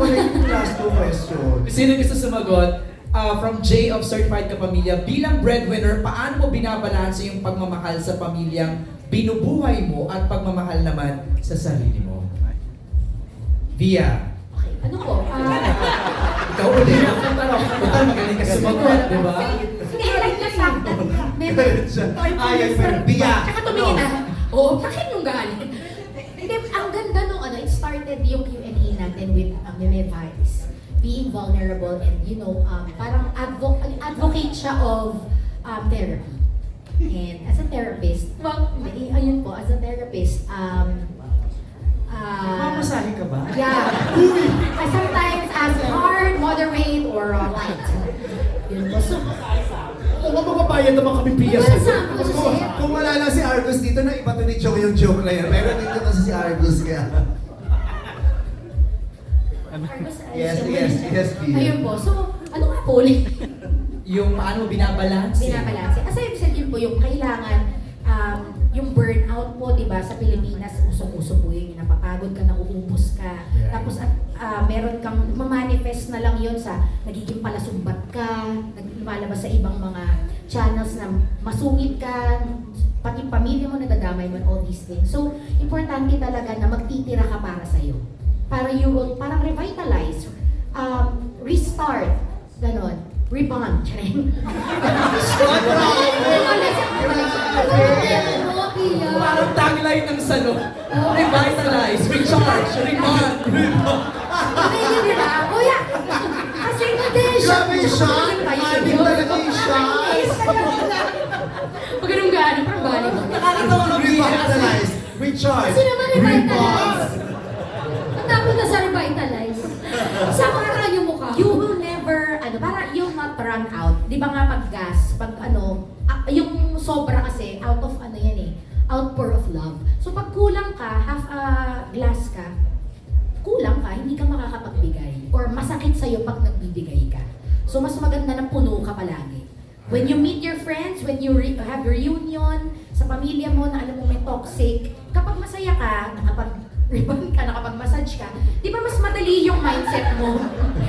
mo na yung last two questions. Sino gusto sumagot? Ah, from J of Certified Kapamilya, bilang breadwinner, paano mo binabalanse yung pagmamahal sa pamilyang binubuhay mo at pagmamahal naman sa sarili mo? Via, Okay, ano ko? Ah, ikaw ulit. Total, magaling ka sumagot, di ba? Hindi, like the fact that siya. Ayaw, pero biya. Tsaka tumingin na. Oo, bakit yung galit? Hindi, ang ganda nung ano, it started yung Q&A natin with uh, Meme Vibes. Being vulnerable and, you know, um, parang advo- advocate siya of um, therapy. And as a therapist, well, ayun po, as a therapist, um, uh, Mamasahe ka ba? Yeah. I sometimes ask hard, moderate, or uh, light. Yun po. So, Oo, mapapabayad naman kami, wala sa kasi. Kung, kung wala lang si Argus dito, na iba to ni Joe yung joke na yan. Meron dito kasi si Argus kaya. Yes, yes, yes, Pia. Ayun po. So, ano nga po ulit? Yung mo binabalanse? Binabalanse. As I've said yun po, yung kailangan, um, yung burnout po, di ba, sa Pilipinas, usong-uso po yun, yung napapagod ka, nauubos ka. Yeah. Tapos, at ah, meron kang, mamanifest na lang yun sa nagiging palasumbat ka, lumalabas sa ibang mga channels na masungit ka, pati pamilya mo nadadamay mo all these things. So, importante talaga na magtitira ka para sa'yo. Para you will, parang revitalize, um, restart, ganon, rebound, charing. Parang tagline ng salo. Revitalize, recharge, remind, rebound. Kuya, kasi hindi siya. Grabe yung shot! Adik talaga yung shot! Pag ganun gaano, parang bali mo. Nakakatawa ka, Pia. Revitalize! Recharge! Kasi naman revitalize. Rebound! Natapos na sa revitalize. Sa mga yung mukha. You will never, ano, para you'll not run out. Di ba nga pag gas, pag ano, ah, yung sobra kasi, out of ano yan eh, outpour of love. So pag kulang ka, half a glass ka, kulang ka, hindi ka makakapagbigay. Or masakit sa'yo pag nagbibigay ka. So mas maganda na puno ka palagi. When you meet your friends, when you re- have reunion sa pamilya mo na alam mo may toxic, kapag masaya ka, nakapag rebound ka, nakapag-massage ka, di ba mas madali yung mindset mo?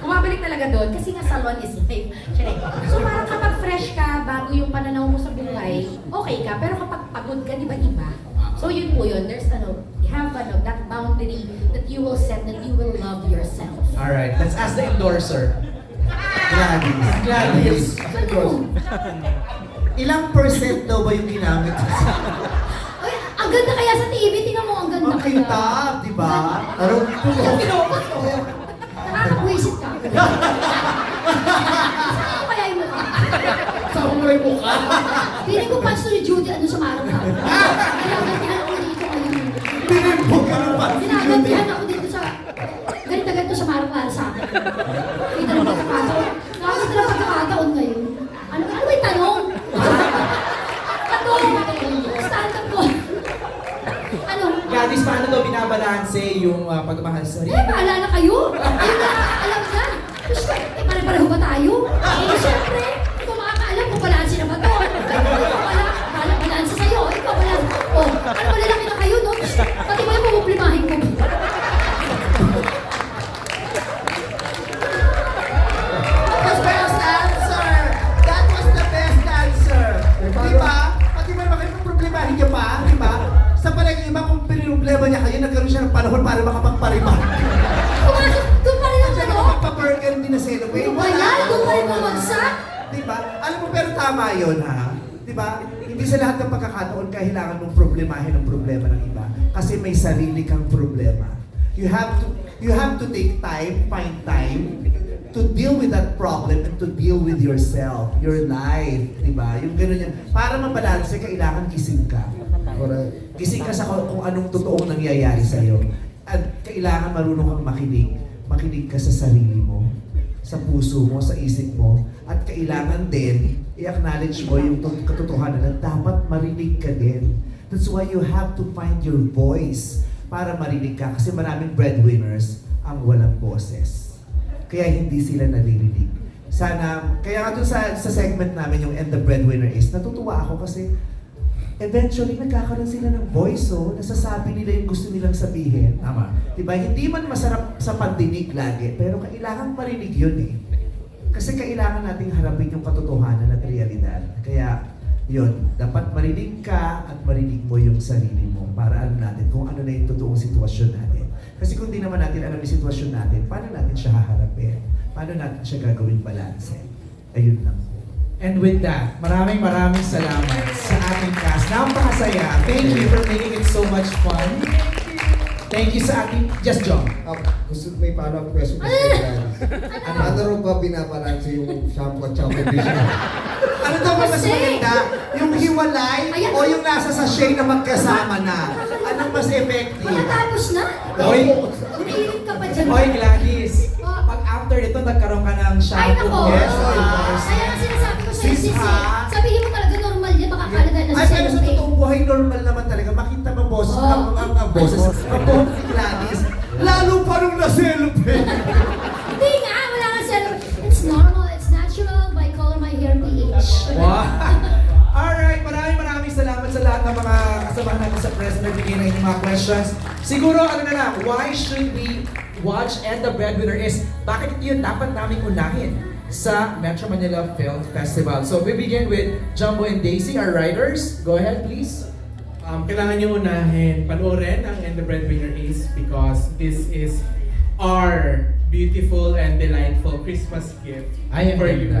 Bumabalik talaga doon kasi nga salon is life. Charing. So parang kapag fresh ka, bago yung pananaw mo sa buhay, okay ka. Pero kapag pagod ka, di ba iba? So yun po yun. There's ano, you have ano, that boundary that you will set, that you will love yourself. Alright, let's ask the endorser. Gladys. Gladys. Ano? Ilang percent daw ba yung ginamit? Ang ganda kaya sa TV, tingnan mo ang ganda Ang kintab, di ba? Ano? Nakakapwisit ka. Saan kaya yung mukha? Saan mo yung mukha? Feeling ko pa ni Judy ano sa marang ka. Ginagantihan ako dito ngayon. Pinimbog ka ng pansin. Ginagantihan ako dito sa... Ganito ganito sa marang para sa akin. Kita ng pagkakataon. Nakakita ng pagkakataon ngayon. Ano ano may tanong? Tanong! Stand-up ko. Ano? Gladys, paano daw binabalanse yung uh, pagmamahal sarili? Eh, maalala kayo? Di ba? Hindi sa lahat ng pagkakataon kailangan mong problemahin ang problema ng iba. Kasi may sarili kang problema. You have to you have to take time, find time to deal with that problem and to deal with yourself, your life, di ba? Yung gano'n yan. Para mabalanse, kailangan gising ka. Correct. Gising ka sa kung, anong totoong nangyayari sa'yo. At kailangan marunong kang makinig. Makinig ka sa sarili mo, sa puso mo, sa isip mo. At kailangan din, i-acknowledge mo yung tot- katotohanan na dapat marinig ka din. That's why you have to find your voice para marinig ka. Kasi maraming breadwinners ang walang boses. Kaya hindi sila naririnig. Sana, kaya nga sa, sa segment namin yung And the Breadwinner is, natutuwa ako kasi eventually nagkakaroon sila ng voice, oh, nasasabi nila yung gusto nilang sabihin. Tama. Diba? Hindi man masarap sa pandinig lagi, pero kailangan marinig yun eh. Kasi kailangan nating harapin yung katotohanan at realidad. Kaya, yun, dapat marinig ka at marinig mo yung sarili mo para alam natin kung ano na yung totoong sitwasyon natin. Kasi kung di naman natin alam yung sitwasyon natin, paano natin siya haharapin? Paano natin siya gagawing balanse? Ayun lang po. And with that, maraming maraming salamat sa ating cast. Napakasaya. Thank you for making it so much fun. Thank you sa ating Just John. Ah, gusto may follow-up question kasi Ano Ano raw ba binabalanse yung shampoo at shampoo conditioner? Ano daw ba mas Kasi- maganda? Yung hiwalay Ayan. o yung nasa sachet na magkasama na? Anong mas effective? Matatapos na? Oy. Umiirit ka pa dyan. Hoy, Gladys. Oh. Pag after ito, nagkaroon ka ng Ay, shampoo. nako. Yes, of course. Kaya nga sinasabi ko sa'yo, Sis, sis, ha? sabihin mo talaga kalagay na Ay, sa pero sa cellophane. totoong buhay, normal naman talaga. Makita mo boses, Oo. ang, ang, ang boses, ang buhok ni Gladys. Lalo pa nung na-cellophane. Hindi nga, wala nga cellophane. It's normal, it's natural by color my hair pH. Wow. Alright, maraming maraming salamat sa lahat ng mga kasamahan natin sa press na ng inyong mga questions. Siguro, ano na lang, why should we watch And the Breadwinner is, bakit yun dapat namin unahin sa Metro Manila Film Festival? So we begin with Jumbo and Daisy, our writers. Go ahead, please. Um, kailangan nyo unahin, panoorin ang And the Breadwinner Is because this is our beautiful and delightful Christmas gift Ay, for you.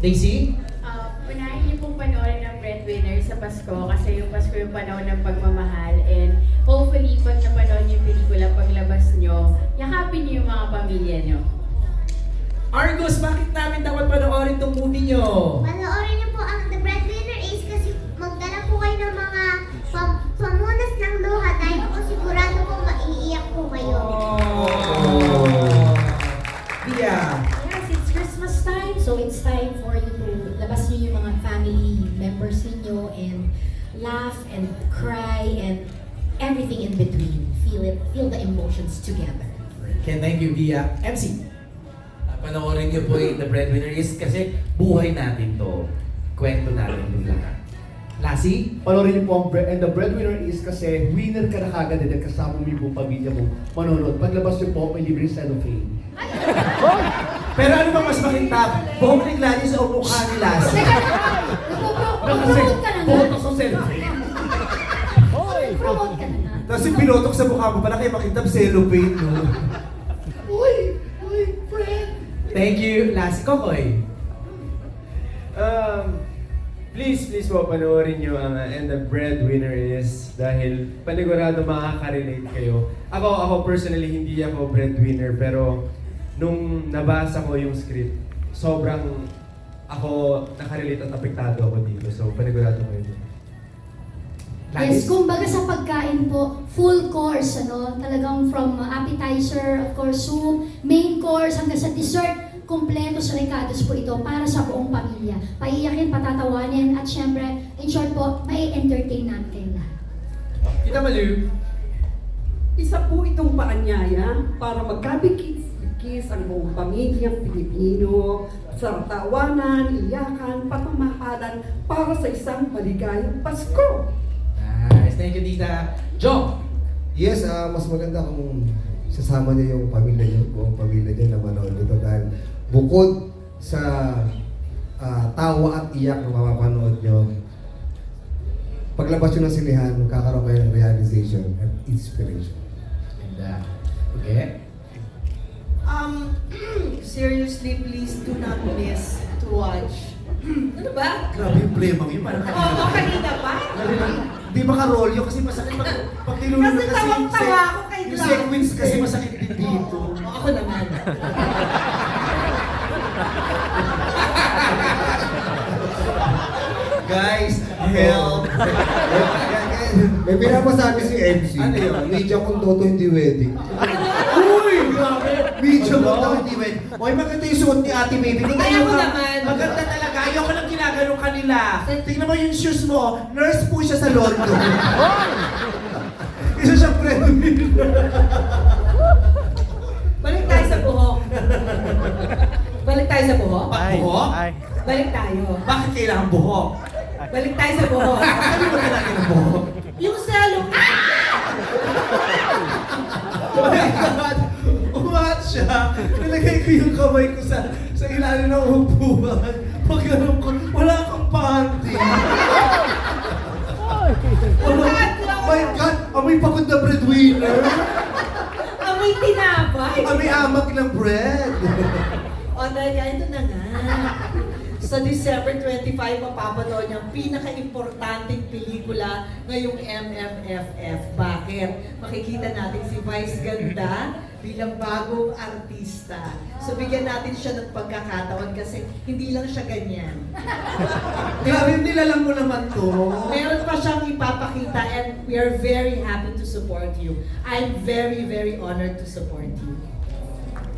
Daisy? Uh, unahin niyo pong panoorin ng Breadwinner sa Pasko kasi yung Pasko yung panahon ng pagmamahal and hopefully pag napanood niyo yung pelikula paglabas niyo, yakapin niyo yung mga pamilya niyo. Argos, bakit namin dapat panoorin tong movie nyo? Panoorin niyo po ang The Breadwinner is kasi magdala po kayo ng mga pam pamunas ng luha dahil po sigurado po maiiyak po kayo. Oh. Bia. Yes, it's Christmas time, so it's time for you to labas niyo yung mga family members ninyo and laugh and cry and everything in between. Feel it, feel the emotions together. Okay, thank you, Bia. MC. Panoorin niyo po yung The Breadwinner is kasi buhay natin to. Kwento natin yung lahat. Lassie? Panoorin niyo po ang Bre- and the breadwinner is kasi winner ka na kagad din kasama mo yung buong pamilya mo manonood. Paglabas niyo po, may libreng cellophane. Pero ano ba mas makintab? Buhok ni Gladys o mukha ni Lassie? Promote ka na nga. Photo sa cellophane. Promote ka na nga. Tapos yung pinutok sa mukha mo, pala kaya makintab cellophane, no? Thank you, Lassie. Kokoy? Um, please, please po, panoorin nyo ang uh, And the Breadwinner is dahil panigurado makaka-relate kayo. Ako, ako personally, hindi ako breadwinner, pero nung nabasa ko yung script, sobrang ako nakarelate at apektado ako dito. So, panigurado ko yun. Yes, kumbaga sa pagkain po, full course, ano, talagang from appetizer, of course, soup, main course, hanggang sa dessert, kumpleto sa recados po ito para sa buong pamilya. Paiyakin, patatawanin, at syempre, in short po, may entertain natin kayo lahat. Kita Malu? Isa po itong paanyaya para magkabikis ang buong pamilyang Pilipino sa tawanan, iyakan, pagmamahalan para sa isang maligayang Pasko. Nice. Thank you, Tita. Jong? Yes, ah, mas maganda kung sasama niyo yung pamilya niyo, buong pamilya niyo na manood nito dahil bukod sa ah, tawa at iyak na mapapanood niyo, paglabas niyo ng sinihan, magkakaroon kayo ng realization at inspiration. Ganda. Okay. Um, seriously, please do not miss to watch. ano ba? Grabe yung play mo yun, parang kanina. Oo, kanina pa? Di ba ka-rolyo kasi masakit pag, pag nilulunod Kasi kasi yung, tawang-tawa ako kay yung sequence kasi masakit din dito. Ako naman. Guys, help! May pinapasabi si MC. Ano yun? Media kung toto hindi wedding. Uy! Grabe! Mo daw hindi wait. Oy, maganda yung suot ni Ate Baby. Mo mo nga. naman. Maganda talaga. Ayoko lang ginagano kanila. Tingnan mo yung shoes mo. Nurse po siya sa London. Isa siyang breadwinner. Balik tayo sa buhok. Balik tayo sa buhok. Buhok? Balik tayo. Bakit kailangan buhok? Balik tayo sa buhok. Ano ba talaga ng buhok? Yung salong, ah! Oh my God! Umat siya. Nilagay ko yung kamay ko sa sa ilalim ng upuan. Pag ganun ko, wala kang panty. Oh my God! Amoy pagod na breadwinner. Amoy tinapay. Amoy amag ng bread. Nga, ito na nga. Sa December 25, mapapanood niyo ang pinaka-importanting pelikula ngayong MMFF. Bakit? Makikita natin si Vice Ganda bilang bagong artista. So bigyan natin siya ng pagkakataon kasi hindi lang siya ganyan. Grabe, nilalang mo naman to. Meron pa siyang ipapakita and we are very happy to support you. I'm very, very honored to support you.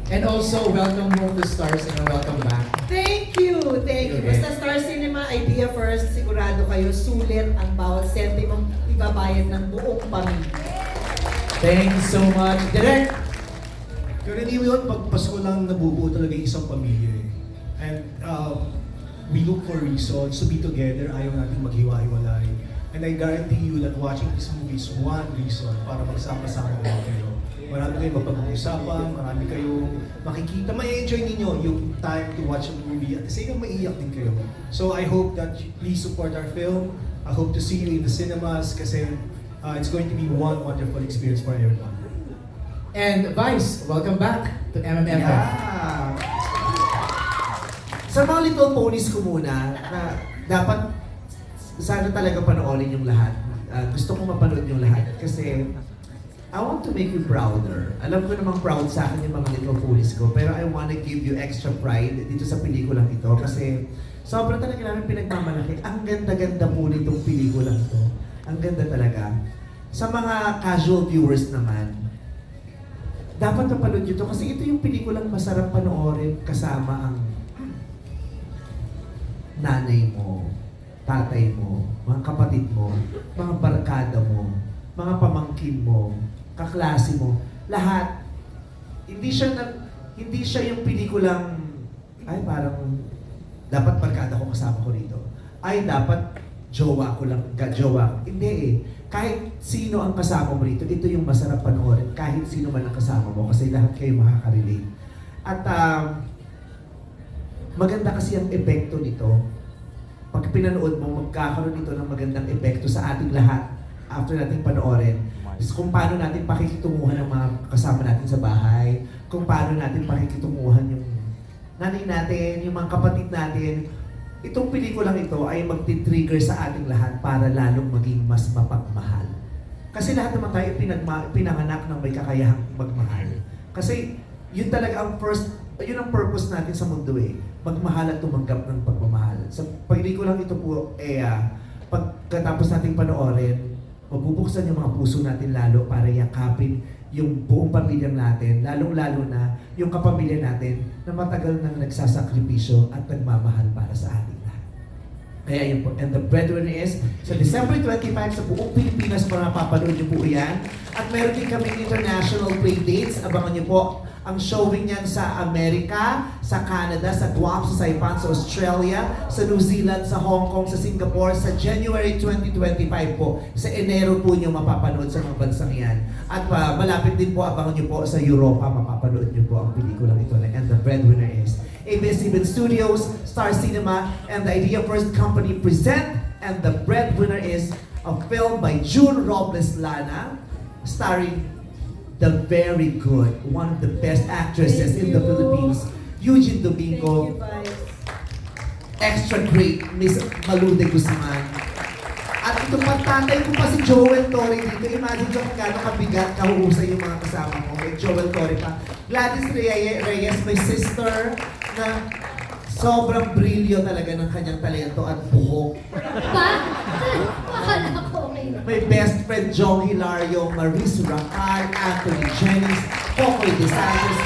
And also, welcome home to Star Cinema. Welcome back. Thank you! Thank you. Basta Star Cinema, idea first, sigurado kayo, sulit ang bawat sentimong ibabayad ng buong pamilya. Thank you so much. Direk, Karaniwan yun, pag Pasko lang nabubuo talaga yung isang pamilya eh. And uh, we look for reasons to be together, ayaw natin maghiwa-hiwalay. And I guarantee you that watching this movie is one reason para magsama-sama kayo. Marami kayong mapag-uusapan, marami kayong makikita, ma-enjoy ninyo yung time to watch a movie at the same time maiiyak din kayo. So I hope that you please support our film. I hope to see you in the cinemas kasi uh, it's going to be one wonderful experience for everyone. and Vice, welcome back to MMFF. Yeah. Sa mga little ponies ko muna, na dapat sana talaga panoorin yung lahat. Ah, gusto ko mapanood yung lahat kasi I want to make you prouder. Alam ko namang proud sa akin yung mga little ponies ko, pero I want to give you extra pride dito sa pelikulang ito kasi sobrang talaga namin pinagmamalaki. Ang ganda-ganda po nitong pelikulang to. Ang ganda talaga. Sa mga casual viewers naman, dapat mapanood nyo to kasi ito yung pelikulang masarap panoorin kasama ang nanay mo, tatay mo, mga kapatid mo, mga barkada mo, mga pamangkin mo, kaklase mo, lahat. Hindi siya na, hindi siya yung pelikulang ay parang dapat barkada ko kasama ko rito. Ay dapat jowa ko lang, ka-jowa. Hindi eh. Kahit sino ang kasama mo rito, ito yung masarap panoorin. Kahit sino man ang kasama mo kasi lahat kayo makaka-relate. At um, maganda kasi ang epekto nito. Pag pinanood mo, magkakaroon ito ng magandang epekto sa ating lahat after nating panoorin. Kung paano natin pakikitunguhan ng mga kasama natin sa bahay, kung paano natin pakikitunguhan yung nanay natin, yung mga kapatid natin. Itong pelikulang ito ay magti-trigger sa ating lahat para lalong maging mas mapagmahal. Kasi lahat naman tayo pinagma, pinanganak ng may kakayahang magmahal. Kasi yun talaga ang first, yun ang purpose natin sa mundo eh. Magmahal at tumanggap ng pagmamahal. Sa pelikulang ito po, eh, ah, pagkatapos nating panoorin, mabubuksan yung mga puso natin lalo para yakapin yung buong pamilya natin, lalong-lalo na yung kapamilya natin na matagal nang nagsasakripisyo at nagmamahal para sa lahat. Kaya yun po. And the breadwinner is, sa December 25 sa buong Pilipinas, mapapanood niyo po yan. At meron din kaming international play dates. Abangan niyo po ang showing niyan sa Amerika, sa Canada, sa Guam, sa Saipan, sa Australia, sa New Zealand, sa Hong Kong, sa Singapore, sa January 2025 po. Sa Enero po niyo mapapanood sa mga bansang yan. At uh, malapit din po, abangan niyo po sa Europa, mapapanood niyo po ang pelikulang ito na And the Breadwinner is. ABS-CBN Studios, Star Cinema, and the Idea First Company present And the Breadwinner is a film by June Robles Lana, starring the very good, one of the best actresses in the Thank you. Philippines, Eugene Thank Domingo, extra great, Miss Malude Guzman. At ito pa, tatay ko pa si Joel Torre dito. Imagine kung gaano kabigat kahuhusay yung mga kasama mo. May Joel Torre pa. Gladys Reyes, Reyes, my sister, na sobrang brilyo talaga ng kanyang talento at buhok. Ba? Akala ko okay na. My best friend Jong Hilario, Maris Racal, Anthony Jennings, Cocoy De Santos.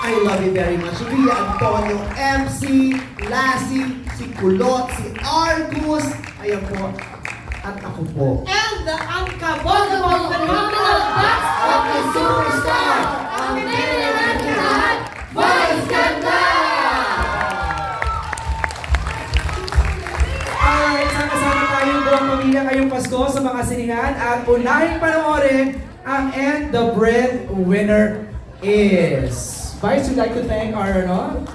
I love you very much. Ria Antonio, MC, Lassie, si Kulot, si Argus, ayan po, at ako po. And the unkaboggable phenomenal box office superstar, pamilya ngayong Pasko sa mga siningan at unahing panoorin ang And the Breadwinner is. Vice, we'd like to thank our, no?